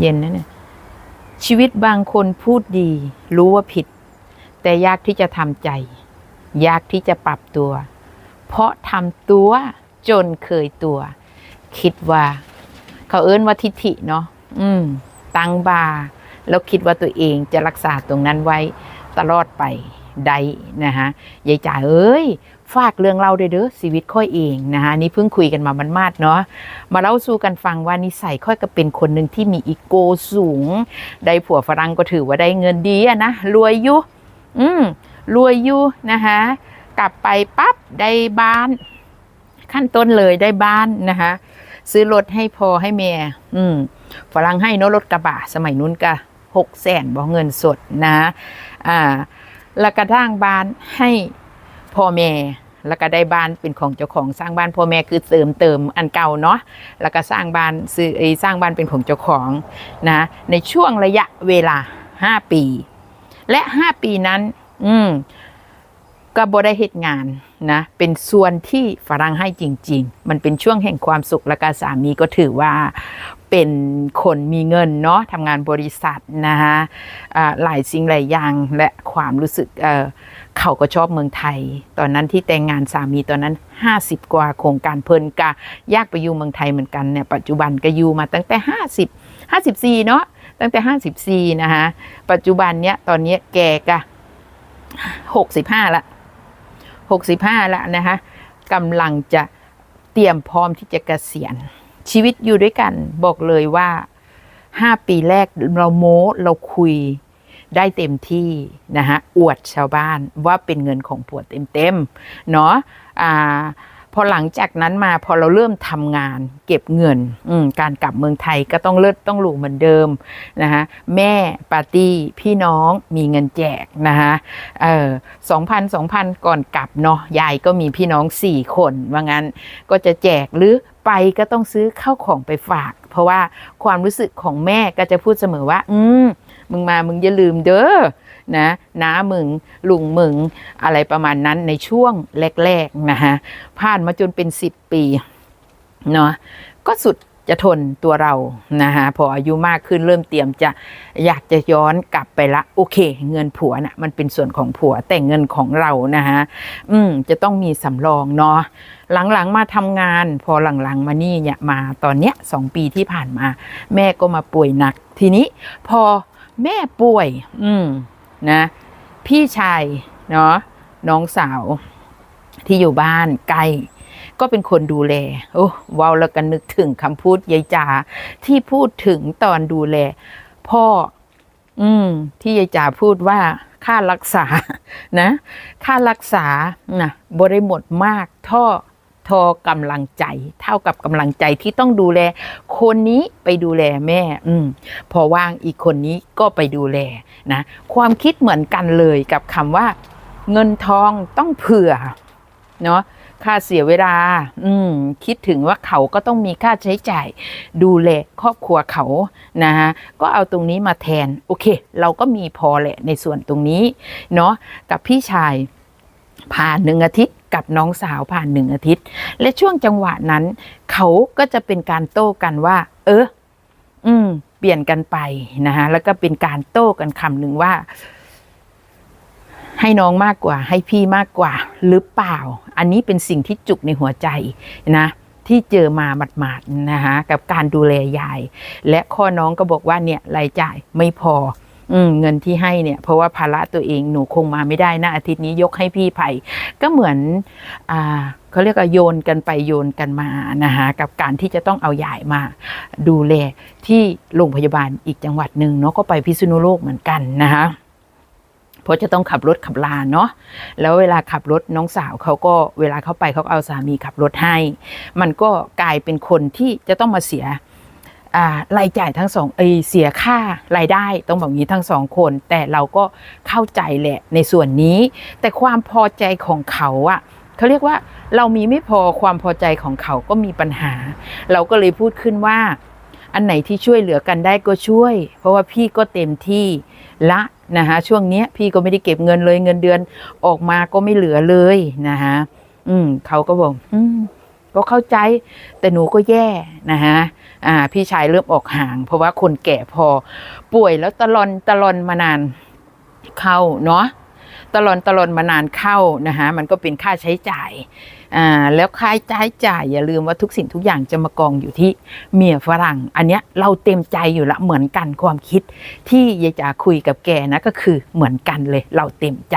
เย็นนะเนี่ยชีวิตบางคนพูดดี รู้ว่าผิด แต่ยากที่จะทำใจ ยากที่จะปรับตัว เพราะทำตัวจนเคยตัว คิดว่า เขาเอิ้นว่าทิฐิเนาะอืม ตังบา แล้วคิดว่าตัวเองจะรักษาตรงนั้นไว้ตลอดไป ได้นะคะยายจ๋าเอ้ยฝากเรื่องเราด้วยเด้อชีวิตค่อยเองนะคะนี่เพิ่งคุยกันมามันมาดเนาะมาเล่าสู่กันฟังว่านิสัยค่อยก็เป็นคนหนึ่งที่มีอีโก้สูง ได้ผัวฝรั่งก็ถือว่าได้เงินดีอะนะรวยอยู่อืมรวยอยู่นะคะกลับไปปั๊บได้บ้าน ขั้นต้นเลยได้บ้านนะคะซื้อรถให้พอให้แม่อืมฝรั่งให้เนอะรถกระบะสมัยนู้นก็หกแสนบอกเงินสดนะอ่า แล้วก็สร้างบ้านให้พ่อแม่แล้วก็ได้บ้านเป็นของเจ้าของสร้างบ้านพ่อแม่คือเติมเติมอันเก่าเนาะแล้วก็สร้างบ้านซื้อไอ้สร้างบ้านเป็นของเจ้าของนะในช่วงระยะเวลา5ปี และ5ปีนั้น อืมก็บ่ได้เหตุงานนะเป็นส่วนที่ฝรั่งให้จริง ๆ มันเป็นช่วงแห่งความสุขและก็สามีก็ถือว่า เป็นคนมีเงินเนาะทำงานบริษัทนะคะหลายสิ่งหลายอย่างและความรู้สึกเเขาก็ชอบเมืองไทย ตอนนั้นที่แต่งงานสามีตอนนั้น 50 กว่าโครงการเพลินกะยากไปอยู่เมืองไทยเหมือนกันเนี่ยปัจจุบันก็อยู่มาตั้งแต่ 50 54 เนาะตั้งแต่ 54 นะคะปัจจุบันเนี้ยตอนเนี้ยแกกะ65 ละ 65 ละนะคะกำลังจะเตรียมพร้อมที่จะเกษียณ ชีวิตอยู่ด้วยกันบอกเลยว่า5ปีแรกเราโม้เราคุยได้เต็มที่นะฮะอวดชาวบ้านว่าเป็นเงินของผัวเต็มๆเนาะอ่าพอหลังจากนั้นมาพอเราเริ่มทำงานเก็บเงินการกลับเมืองไทยก็ต้องเลิศต้องหลูเหมือนเดิมนะฮะแม่ปาร์ตี้พี่น้องมีเงินแจกนะฮะเออสองพันสองพันก่อนกลับเนาะยายก็มีพี่น้องสี่คนว่างั้นก็จะแจกหรือ ไปก็ต้องซื้อข้าวของไปฝาก เพราะว่าความรู้สึกของแม่ก็จะพูดเสมอว่า อืมมึงมามึงอย่าลืมเด้อนะน้ามึงลุงมึงอะไรประมาณนั้นในช่วงแรกๆนะฮะผ่านมาจนเป็นสิบปีเนาะก็สุด จะทนตัวเรานะฮะพออายุมากขึ้นเริ่มเตรียมจะอยากจะย้อนกลับไปละ โอเค เงินผัวน่ะมันเป็นส่วนของผัวแต่เงินของเรานะฮะอืมจะต้องมีสำรองเนาะหลังๆมาทำงาน พอหลังๆมานี่เนี่ยมาตอนเนี้ยสองปีที่ผ่านมา แม่ก็มาป่วยหนัก ทีนี้พอแม่ป่วย อืมนะ พี่ชายเนาะน้องสาวที่อยู่บ้านไกล ก็เป็นคนดูแล โอ้ว้าแล้วกันนึกถึงคำพูดยายจ๋าที่พูดถึงตอนดูแล พ่อ อืม ที่ยายจ๋าพูดว่าค่ารักษา นะ ค่ารักษานะบริหมดมากท่อทอกำลังใจ เท่ากับกำลังใจที่ต้องดูแล คนนี้ไปดูแลแม่ อืม พอว่างอีกคนนี้ก็ไปดูแลนะ ความคิดเหมือนกันเลยกับคำว่า เงินทองต้องเผื่อ เนาะ ค่าเสียเวลา อืม คิดถึงว่าเขาก็ต้องมีค่าใช้จ่าย ดูแลครอบครัวเขานะฮะก็เอาตรงนี้มาแทน โอเค เราก็มีพอแหละในส่วนตรงนี้ เนาะกับพี่ชายผ่านหนึ่งอาทิตย์กับน้องสาวผ่านหนึ่งอาทิตย์ และช่วงจังหวะนั้น เขาก็จะเป็นการโต้กันว่า เออ อืม เปลี่ยนกันไปนะฮะแล้วก็เป็นการโต้กันคำหนึ่งว่า ให้น้องมากกว่าให้พี่มากกว่าหรือเปล่า อันนี้เป็นสิ่งที่จุกในหัวใจนะที่เจอมาหมาดๆนะคะกับการดูแลยาย และข้อน้องก็บอกว่าเนี่ยรายจ่ายไม่พออืมเงินที่ให้เนี่ย เพราะว่าภาระตัวเองหนูคงมาไม่ได้นะอาทิตย์นี้ยกให้พี่ไผ่ก็เหมือน อ่าเขาเรียกว่าโยนกันไปโยนกันมานะคะกับการที่จะต้องเอายายมาดูแลที่โรงพยาบาลอีกจังหวัดหนึ่งเนาะก็ไปพิษณุโลกเหมือนกันนะคะ เพราะจะต้องขับรถขับลาเนาะแล้วเวลาขับรถน้องสาวเขาก็เวลาเขาไปเขาเอาสามีขับรถให้ มันก็กลายเป็นคนที่จะต้องมาเสียรายจ่ายทั้งสองเอเสียค่ารายได้ต้องบอกงี้ทั้งสองคน แต่เราก็เข้าใจแหละในส่วนนี้ แต่ความพอใจของเขาอะเขาเรียกว่าเรามีไม่พอความพอใจของเขาก็มีปัญหา เราก็เลยพูดขึ้นว่า อันไหนที่ช่วยเหลือกันได้ก็ช่วย เพราะว่าพี่ก็เต็มที่ละ นะคะช่วงเนี้ยพี่ก็ไม่ได้เก็บเงินเลยเงินเดือนออกมาก็ไม่เหลือเลยนะคะอืมเขาก็บอกอืมก็เข้าใจแต่หนูก็แย่นะฮะอ่า พี่ชายเริ่มออกห่าง เพราะว่าคนแก่พอป่วยแล้วตลอนตลอนมานานเข้าเนาะตลอนตลอนมานานเข้านะฮะมันก็เป็นค่าใช้จ่าย อ่าแล้วค่าใช้จ่ายอย่าลืมว่าทุกสิ่งทุกอย่างจะมากองอยู่ที่เมียฝรั่ง อันเนี้ยเราเต็มใจอยู่ละเหมือนกันความคิด ที่ยายจ๋าคุยกับแกนะก็คือเหมือนกันเลย เราเต็มใจ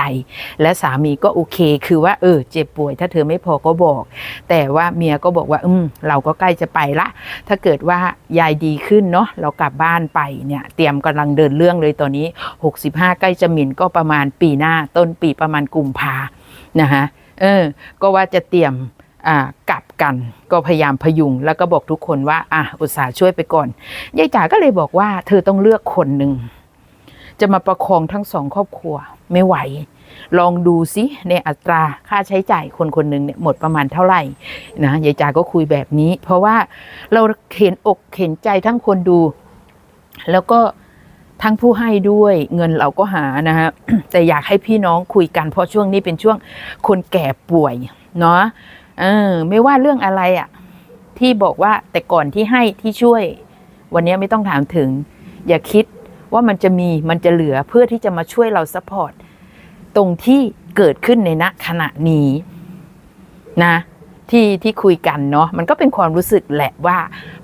และสามีก็โอเคคือว่าเออเจ็บป่วย ถ้าเธอไม่พอก็บอก แต่ว่าเมียก็บอกว่าอืมเราก็ใกล้จะไปละ ถ้าเกิดว่ายายดีขึ้นเนาะเรากลับบ้านไปเนี่ยเตรียมกำลังเดินเรื่องเลยตอนนี้ 65 ใกล้จะหมิ่นก็ประมาณปีหน้าต้นปีประมาณกุมภานะคะ เออ ก็ว่าจะเตรียมอ่ากลับกันก็พยายามพยุง แล้วก็บอกทุกคนว่าอะอุตส่าห์ช่วยไปก่อนยายจ๋าก็เลยบอกว่า เธอต้องเลือกคนหนึ่งจะมาประคองทั้งสองครอบครัวไม่ไหว ลองดูซิในอัตราค่าใช้จ่ายคนคนหนึ่งเนี่ยหมดประมาณเท่าไหร่นะยายจ๋าก็คุยแบบนี้ เพราะว่าเราเห็นอกเห็นใจทั้งคนดู แล้วก็ ทั้งผู้ให้ด้วยเงินเราก็หานะฮะแต่อยากให้พี่น้องคุยกันเพราะช่วงนี้เป็นช่วงคนแก่ป่วยเนาะเออไม่ว่าเรื่องอะไรอะ่ะ ที่บอกว่าแต่ก่อนที่ให้ที่ช่วย วันนี้ไม่ต้องถามถึง อย่าคิดว่ามันจะมีมันจะเหลือเพื่อที่จะมาช่วยเราซัพพอร์ตตรงที่เกิดขึ้นในณขณะนี้นะที่ที่คุยกันเนาะมันก็เป็นความรู้สึกแหละว่า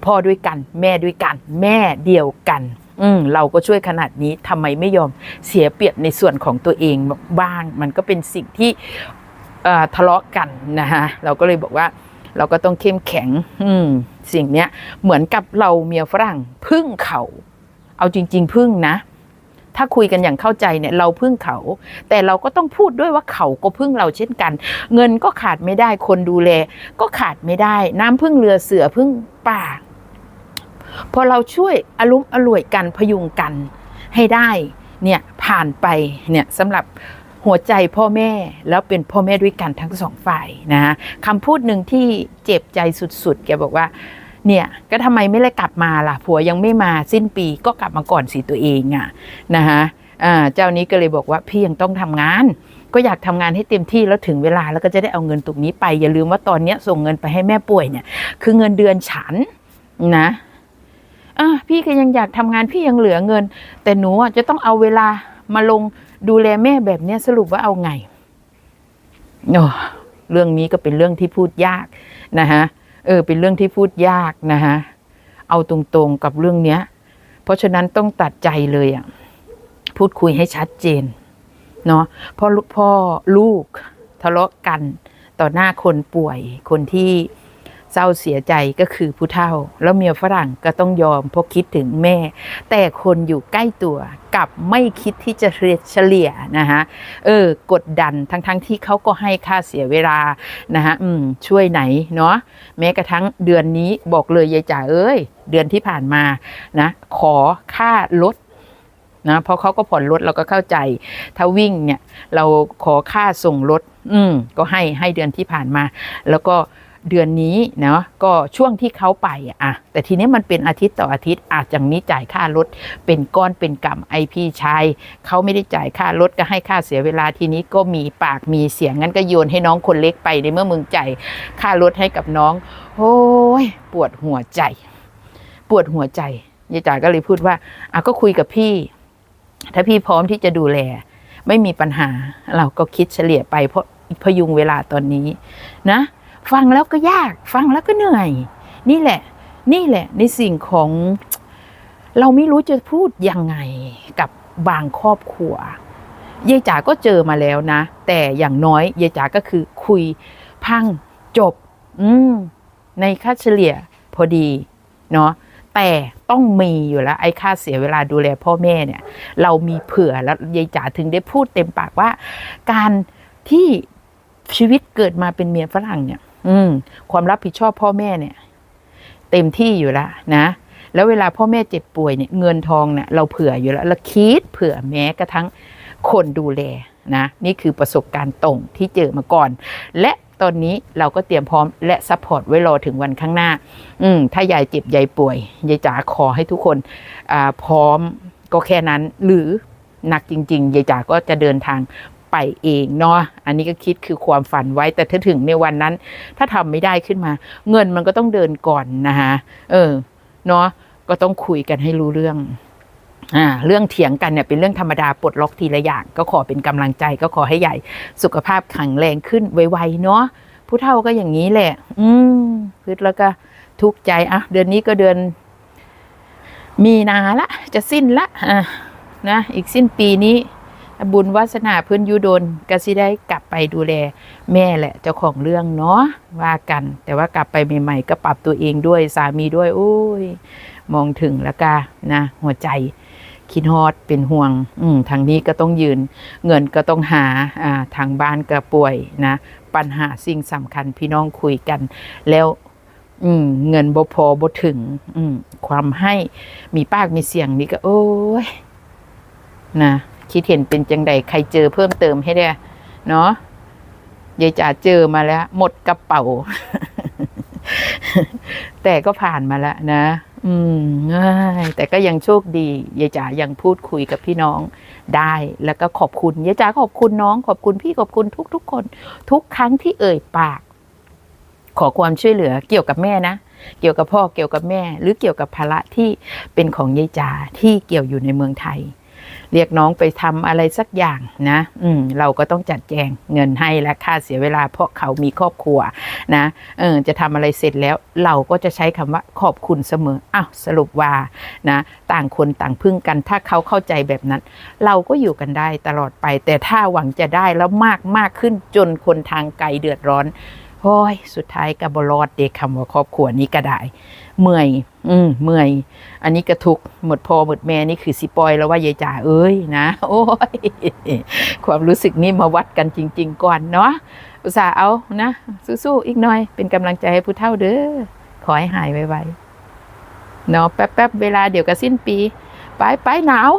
พ่อด้วยกัน แม่ด้วยกัน แม่เดียวกัน อืมเราก็ช่วยขนาดนี้ทำไมไม่ยอมเสียเปรียบในส่วนของตัวเองบ้าง มันก็เป็นสิ่งที่ทะเลาะกันนะฮะเราก็เลยบอกว่าเราก็ต้องเข้มแข็ง อืมสิ่งเนี้ยเหมือนกับเราเมียฝรั่งพึ่งเขา เอาจริง ๆ พึ่งนะ ถ้าคุยกันอย่างเข้าใจเนี่ย เราพึ่งเขา แต่เราก็ต้องพูดด้วยว่าเขาก็พึ่งเราเช่นกัน เงินก็ขาดไม่ได้คนดูแล ก็ขาดไม่ได้ น้ำพึ่งเรือเสือพึ่งป่า พอเราช่วยอารมณ์อร่วยกันพยุงกันให้ได้เนี่ยผ่านไปเนี่ยสำหรับหัวใจพ่อแม่แล้วเป็นพ่อแม่ด้วยกันทั้งสองฝ่ายนะฮะคำพูดหนึ่งที่เจ็บใจสุดๆ แกบอกว่าเนี่ยก็ทำไมไม่เลยกลับมาล่ะผัวยังไม่มาสิ้นปีก็กลับมาก่อนสิตัวเองอะนะฮะเจ้านี้ก็เลยบอกว่าพี่ยังต้องทำงาน ก็อยากทำงานให้เต็มที่แล้วถึงเวลาแล้วก็จะได้เอาเงินตรงนี้ไป อย่าลืมว่าตอนนี้ส่งเงินไปให้แม่ป่วยเนี่ยคือเงินเดือนฉันนะ อะพี่ก็ยังอยากทำงานพี่ยังเหลือเงิน แต่หนูจะต้องเอาเวลามาลงดูแลแม่แบบเนี้ยสรุปว่าเอาไงโอ้เรื่องนี้ก็เป็นเรื่องที่พูดยากนะฮะเออ เป็นเรื่องที่พูดยากนะฮะเอาตรงๆกับเรื่องเนี้ย เพราะฉะนั้นต้องตัดใจเลยอะพูดคุยให้ชัดเจนเนาะพ่อพ่อลูกทะเลาะกันต่อหน้าคนป่วยคนที่ เศร้าเสียใจก็คือผู้เฒ่า แล้วเมียฝรั่งก็ต้องยอมเพราะคิดถึงแม่ แต่คนอยู่ใกล้ตัวกลับไม่คิดที่จะเฉลี่ยนะฮะเออกดดันทั้งๆทที่เขาก็ให้ค่าเสียเวลานะฮะอืมช่วยไหนเนาะแม้กระทั่งเดือนนี้บอกเลยยายจ๋าเอ้ย เดือนที่ผ่านมานะขอค่ารถนะเพราะเขาก็ผ่อนรถเราก็เข้าใจ ถ้าวิ่งเนี่ยเราขอค่าส่งรถ อืมก็ให้ให้เดือนที่ผ่านมา แล้วก็ เดือนนี้เนาะก็ช่วงที่เขาไปอะแต่ทีนี้มันเป็นอาทิตย์ต่ออาทิตย์อาจจะนี้จ่ายค่ารถเป็นก้อนเป็นกำไอพี่ชายเขาไม่ได้จ่ายค่ารถก็ให้ค่าเสียเวลาทีนี้ก็มีปากมีเสียงงั้นก็โยนให้น้องคนเล็กไปในเมื่อมึงจ่ายค่ารถให้กับน้องโอ้ยปวดหัวใจ ปวดหัวใจยายจ๋าก็เลยพูดว่าอะก็คุยกับพี่ ถ้าพี่พร้อมที่จะดูแล ไม่มีปัญหาเราก็คิดเฉลี่ยไปเพราะพยุงเวลาตอนนี้นะ ฟังแล้วก็ยาก ฟังแล้วก็เหนื่อย นี่แหละ นี่แหละ ในสิ่งของ เราไม่รู้จะพูดยังไงกับบางครอบครัวยายจ๋าก็เจอมาแล้วนะ แต่อย่างน้อยยายจ๋าก็คือคุยพังจบ อืมในค่าเฉลี่ยพอดีเนาะแต่ต้องมีอยู่แล้ว ไอ้ค่าเสียเวลาดูแลพ่อแม่เนี่ย เรามีเผื่อแล้วยายจ๋าถึงได้พูดเต็มปากว่า การที่ชีวิตเกิดมาเป็นเมียฝรั่งเนี่ย อืม ความรับผิดชอบพ่อแม่เนี่ย เต็มที่อยู่แล้วนะ แล้วเวลาพ่อแม่เจ็บป่วยเนี่ยเงินทองเนี่ยเราเผื่ออยู่แล้วเราคิดเผื่อแม้กระทั่งคนดูแลนะ นี่คือประสบการณ์ตรงที่เจอมาก่อน และตอนนี้เราก็เตรียมพร้อมและซัพพอร์ตไว้รอถึงวันข้างหน้า อืมถ้ายายเจ็บยายป่วยยายจ๋าขอให้ทุกคนอ่าพร้อมก็แค่นั้นหรือหนักจริงๆยายจ๋าก็จะเดินทาง ไปเองเนาะอันนี้ก็คิดคือความฝันไว้ แต่ถ้าถึงในวันนั้น ถ้าทำไม่ได้ขึ้นมา เงินมันก็ต้องเดินก่อนนะคะเออเนาะก็ต้องคุยกันให้รู้เรื่องอ่าเรื่องเถียงกันเนี่ยเป็นเรื่องธรรมดาปลดล็อกทีละอย่าง ก็ขอเป็นกำลังใจก็ขอให้ใหญ่ สุขภาพแข็งแรงขึ้นไวๆเนาะผู้เฒ่าก็อย่างนี้แหละ อืมพึดแล้วก็ทุกข์ใจอะเดือนนี้ก็เดือน มีนาละ จะสิ้นละอะนะอีกสิ้นปีนี้ บุญวาสนาเพื่อนยูโดนก็สิได้กลับไปดูแล แม่แหละเจ้าของเรื่องเนาะว่ากัน แต่ว่ากลับไปใหม่ๆ ก็ปรับตัวเองด้วยสามีด้วย โอ้ย มองถึงแล้วก็นะ หัวใจคิดฮอดเป็นห่วง อืทางนี้ก็ต้องยืน เงินก็ต้องหาอ่าทางบ้านก็ป่วยนะ ปัญหาสิ่งสำคัญพี่น้องคุยกัน แล้ว อืม เงินบ่พอบ่ถึง อืม ความให้มีปากมีเสียงนี่ก็ โอ้ย นะ คิดเห็นเป็นจังใดใครเจอเพิ่มเติมให้ได้เนาะยายจ๋าเจอมาแล้ว หมดกระเป๋า แต่ก็ผ่านมาแล้วนะ อืมง่ายแต่ก็ยังโชคดียายจ๋ายังพูดคุยกับพี่น้องได้แล้วก็ขอบคุณยายจ๋าขอบคุณน้อง ขอบคุณพี่ขอบคุณทุก ๆ คน ทุกครั้งที่เอ่ยปาก ขอความช่วยเหลือเกี่ยวกับแม่นะเกี่ยวกับพ่อเกี่ยวกับแม่ หรือเกี่ยวกับภาระที่เป็นของยายจ๋าที่เกี่ยวอยู่ในเมืองไทย เรียกน้องไปทำอะไรสักอย่างนะ อืมเราก็ต้องจัดแจงเงินให้และค่าเสียเวลา เพราะเขามีครอบครัวนะเออจะทำอะไรเสร็จแล้วเราก็จะใช้คำว่าขอบคุณเสมออ้าวสรุปว่านะต่างคนต่างพึ่งกัน ถ้าเขาเข้าใจแบบนั้น เราก็อยู่กันได้ตลอดไป แต่ถ้าหวังจะได้แล้วมากมากขึ้นจนคนทางไกลเดือดร้อน อ้ยสุดท้ายกับบรอดเด็กคำว่าครอบครัวนี้ก็ได้ เมื่อย อืมเมื่อย อันนี้กระทุกหมดพอหมดแม่นี่คือสิปอยแล้วว่ายายจ๋าเอ้ยนะ โอ้ย ความรู้สึกนี่มาวัดกันจริง ๆ ก่อนเนาะอุตส่าห์เอานะสู้ๆอีกหน่อย เป็นกำลังใจให้ผู้เฒ่าเด้อขอให้หายไวๆเนาะแป๊บๆเวลาเดี๋ยวก็สิ้นปี ไปไปหนาว